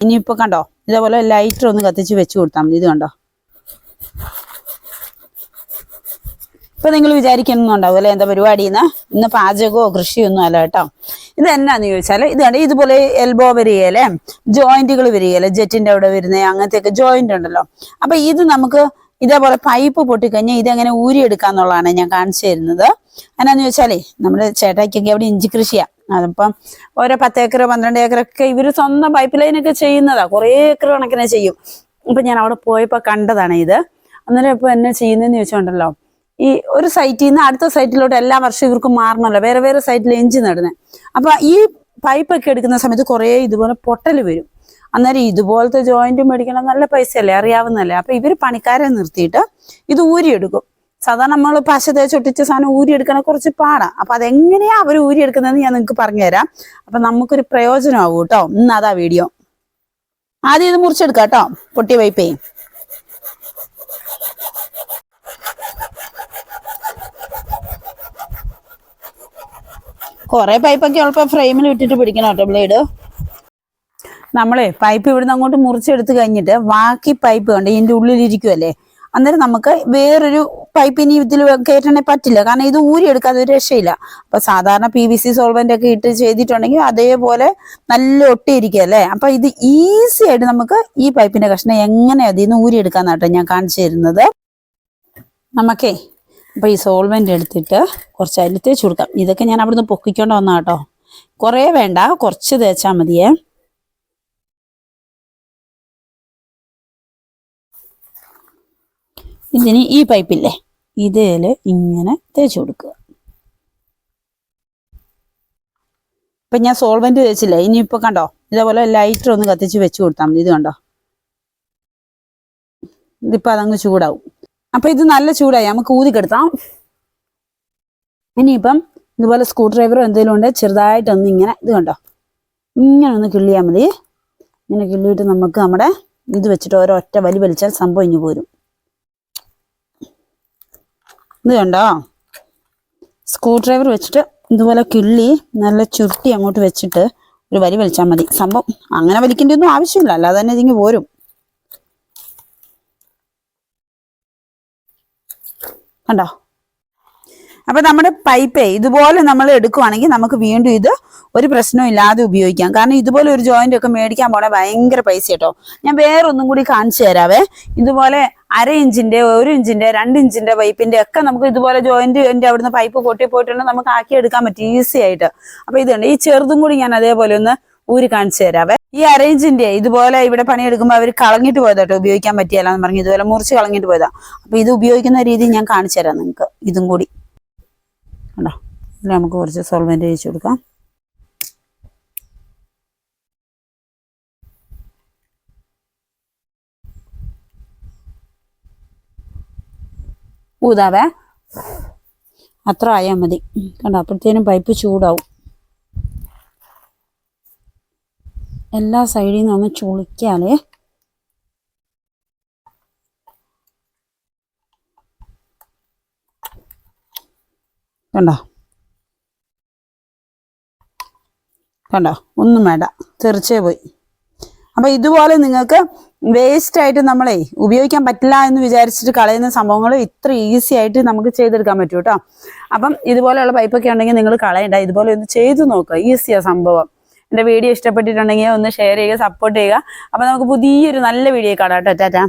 ഇനിയിപ്പോൾ കണ്ടോ? ഇതേപോലെ ലൈറ്റർ ഒന്ന് കത്തിച്ച് വെച്ച് കൊടുത്താൽ മതി. ഇത് കണ്ടോ? ഇപ്പൊ നിങ്ങൾ വിചാരിക്കുന്നുണ്ടാവും അല്ലെ? എന്താ പരിപാടി എന്ന് ഇന്ന് പാചകമോ കൃഷിയൊന്നും അല്ല കേട്ടോ. ഇത് എന്നാന്ന് ചോദിച്ചാൽ ഇത് കണ്ടോ? ഇതുപോലെ എൽബോ വരികയല്ലേ? ജോയിന്റുകൾ വരികയല്ലേ? ജെറ്റിന്റെ അവിടെ വരുന്ന അങ്ങനത്തെയൊക്കെ ജോയിന്റ് ഉണ്ടല്ലോ. അപ്പൊ ഇത് നമുക്ക് ഇതേപോലെ പൈപ്പ് പൊട്ടിക്കഴിഞ്ഞാൽ ഇതെങ്ങനെ ഊരിയെടുക്കാന്നുള്ളതാണ് ഞാൻ കാണിച്ചു തരുന്നത്. എന്നാന്ന് ചോദിച്ചാലേ നമ്മുടെ ചേട്ടായിക്കൊക്കെ അവിടെ ഇഞ്ചി കൃഷിയാ അതിപ്പം ഓരോ പത്ത് ഏക്കർ പന്ത്രണ്ട് ഏക്കറൊക്കെ ഇവർ സ്വന്തം പൈപ്പ് ലൈനൊക്കെ ചെയ്യുന്നതാ. കുറേ ഏക്കർ കണക്കിനെ ചെയ്യും. അപ്പൊ ഞാൻ അവിടെ പോയപ്പോ കണ്ടതാണ് ഇത്. അന്നേരം ഇപ്പൊ എന്നെ ചെയ്യുന്നതെന്ന് ചോദിച്ചോണ്ടല്ലോ. ഈ ഒരു സൈറ്റിൽ നിന്ന് അടുത്ത സൈറ്റിലോട്ട് എല്ലാ വർഷവും ഇവർക്ക് മാറണമല്ലോ. വേറെ വേറെ സൈറ്റിൽ എഞ്ചിൻ നടുന്നത് അപ്പൊ ഈ പൈപ്പൊക്കെ എടുക്കുന്ന സമയത്ത് കുറേ ഇതുപോലെ പൊട്ടൽ വരും. അന്നേരം ഇതുപോലത്തെ ജോയിന്റ് മേടിക്കണം നല്ല പൈസയല്ലേ അറിയാവുന്നല്ലേ അപ്പൊ ഇവർ പണിക്കാരെ നിർത്തിയിട്ട് ഇത് ഊരിയെടുക്കും. സാധാരണ നമ്മൾ പശ തേച്ചൊട്ടിച്ച സാധനം ഊരിയെടുക്കണ കുറച്ച് പാടാ. അപ്പൊ അതെങ്ങനെയാ അവർ ഊരിയെടുക്കുന്നതെന്ന് ഞാൻ നിങ്ങൾക്ക് പറഞ്ഞുതരാം. അപ്പൊ നമുക്കൊരു പ്രയോജനമാകും കേട്ടോ ഇന്ന് അതാ വീഡിയോ. ആദ്യം ഇത് മുറിച്ചെടുക്കാം കേട്ടോ പൊട്ടി വൈപ്പേ കുറെ പൈപ്പൊക്കെ ഉള്ളപ്പോ ഫ്രെയിമിൽ ഇട്ടിട്ട് പിടിക്കണം കേട്ടോ ബ്ലേഡ്. നമ്മളെ പൈപ്പ് ഇവിടുന്ന് അങ്ങോട്ട് മുറിച്ചെടുത്ത് കഴിഞ്ഞിട്ട് ബാക്കി പൈപ്പ് കണ്ട്? ഇതിന്റെ ഉള്ളിലിരിക്കുമല്ലേ അന്നേരം നമുക്ക് വേറൊരു പൈപ്പ് ഇനി ഇതിൽ കയറ്റണേ പറ്റില്ല. കാരണം ഇത് ഊരിയെടുക്കാതെ ഒരു രക്ഷയില്ല. അപ്പൊ സാധാരണ പി വി സി സോൾവെന്റ് ഒക്കെ ഇട്ട് ചെയ്തിട്ടുണ്ടെങ്കിൽ അതേപോലെ നല്ല ഒട്ടിയിരിക്കുക അല്ലേ? അപ്പൊ ഇത് ഈസി ആയിട്ട് നമുക്ക് ഈ പൈപ്പിന്റെ കഷ്ണം എങ്ങനെ അതിൽ നിന്ന് ഊരിയെടുക്കാന്നാട്ടോ ഞാൻ കാണിച്ചു തരുന്നത്. നമുക്കേ അപ്പൊ ഈ സോൾവെന്റ് എടുത്തിട്ട് കുറച്ച് അതിൽ തേച്ച് കൊടുക്കാം ഇതൊക്കെ ഞാൻ അവിടുന്ന് പൊക്കിക്കൊണ്ട് വന്നാട്ടോ കുറേ വേണ്ട കുറച്ച് തേച്ചാൽ മതിയേ. ഇതിന് ഈ പൈപ്പില്ലേ? ഇതിൽ ഇങ്ങനെ തേച്ച് കൊടുക്കുക. ഇപ്പൊ ഞാൻ സോൾവെന്റ് തേച്ചില്ലേ ഇനിയിപ്പോൾ കണ്ടോ? ഇതേപോലെ ലൈറ്റർ ഒന്ന് കത്തിച്ച് വെച്ച് കൊടുത്താൽ മതി. ഇത് കണ്ടോ? ഇതിപ്പോ അതങ്ങ് ചൂടാവും. അപ്പൊ ഇത് നല്ല ചൂടായി. നമുക്ക് ഊതിക്കെടുത്താം. ഇനിയിപ്പം ഇതുപോലെ സ്ക്രൂ ഡ്രൈവറോ എന്തെങ്കിലും ഉണ്ട് ചെറുതായിട്ടൊന്ന് ഇങ്ങനെ ഇത് കണ്ടോ? ഇങ്ങനെ ഒന്ന് കിള്ളിയാൽ മതി. ഇങ്ങനെ കിള്ളിയിട്ട് നമുക്ക് നമ്മുടെ ഇത് വെച്ചിട്ട് ഓരോ ഒറ്റ വലി വലിച്ചാൽ സംഭവം ഇഞ്ഞു പോരും. ഇത് കണ്ടോ? സ്ക്രൂ ഡ്രൈവർ വെച്ചിട്ട് ഇതുപോലെ കിള്ളി നല്ല ചുരുട്ടി അങ്ങോട്ട് വെച്ചിട്ട് ഒരു വരി വലിച്ചാൽ മതി. സംഭവം അങ്ങനെ വലിക്കേണ്ട ഒന്നും ആവശ്യമില്ല. അല്ലാതെ തന്നെ ഇതിങ്ങ് പോരും. കണ്ടോ? അപ്പൊ നമ്മുടെ പൈപ്പ് ഇതുപോലെ നമ്മൾ എടുക്കുവാണെങ്കിൽ നമുക്ക് വീണ്ടും ഇത് ഒരു പ്രശ്നവും ഇല്ലാതെ ഉപയോഗിക്കാം. കാരണം ഇതുപോലെ ഒരു ജോയിന്റ് ഒക്കെ മേടിക്കാൻ പോണേ ഭയങ്കര പൈസ കേട്ടോ. ഞാൻ വേറൊന്നും കൂടി കാണിച്ചു തരാവേ. ഇതുപോലെ അര ഇഞ്ചിന്റെ ഒരു ഇഞ്ചിന്റെ രണ്ട് ഇഞ്ചിന്റെ പൈപ്പിന്റെ ഒക്കെ നമുക്ക് ഇതുപോലെ ജോയിന്റ് അവിടുന്ന് പൈപ്പ് പൊട്ടി പോയിട്ടുണ്ടെങ്കിൽ നമുക്ക് ആക്കി എടുക്കാൻ പറ്റും ഈസി ആയിട്ട്. അപ്പൊ ഇതുണ്ട്. ഈ ചെറുതും കൂടി ഞാൻ അതേപോലെ ഒന്ന് ഊരി കാണിച്ചു തരാവേ. ഈ അറേഞ്ചിന്റെ ഇതുപോലെ ഇവിടെ പണിയെടുക്കുമ്പോൾ അവർ കളഞ്ഞിട്ട് പോയതാ കേട്ടോ. ഉപയോഗിക്കാൻ പറ്റിയല്ല എന്ന് പറഞ്ഞു ഇതുപോലെ മുറിച്ച് കളഞ്ഞിട്ട് പോയതാ. അപ്പൊ ഇത് ഉപയോഗിക്കുന്ന രീതി ഞാൻ കാണിച്ചു തരാം നിങ്ങൾക്ക്. ഇതും കൂടി. കണ്ടോ ഇതിൽ നമുക്ക് കുറച്ച് സോൾവെന്റ് ഒഴിച്ചു കൊടുക്കാം. ഊതാവേ? അത്ര ആയാൽ മതി. കണ്ടോ? അപ്പോഴത്തേനും പൈപ്പ് ചൂടാവും. എല്ലാ സൈഡിൽ നിന്ന് ഒന്ന് ചുളിക്കാലേ കണ്ടോ? കണ്ടോ? ഒന്നും വേണ്ട. തെറിച്ചേ പോയി. അപ്പൊ ഇതുപോലെ നിങ്ങൾക്ക് വേസ്റ്റ് ആയിട്ട് നമ്മളെ ഉപയോഗിക്കാൻ പറ്റില്ല എന്ന് വിചാരിച്ചിട്ട് കളയുന്ന സംഭവങ്ങൾ ഇത്ര ഈസി ആയിട്ട് നമുക്ക് ചെയ്തെടുക്കാൻ പറ്റും കേട്ടോ അപ്പം ഇതുപോലെയുള്ള പൈപ്പൊക്കെ ഉണ്ടെങ്കിൽ നിങ്ങൾ കളയണ്ട. ഇതുപോലെ ഒന്ന് ചെയ്തു നോക്കുക. ഈസിയാ സംഭവം. എന്റെ വീഡിയോ ഇഷ്ടപ്പെട്ടിട്ടുണ്ടെങ്കിൽ ഒന്ന് ഷെയർ ചെയ്യുക സപ്പോർട്ട് ചെയ്യുക. അപ്പൊ നമുക്ക് പുതിയൊരു നല്ല വീഡിയോ കാണാം കേട്ടോ ടാറ്റാ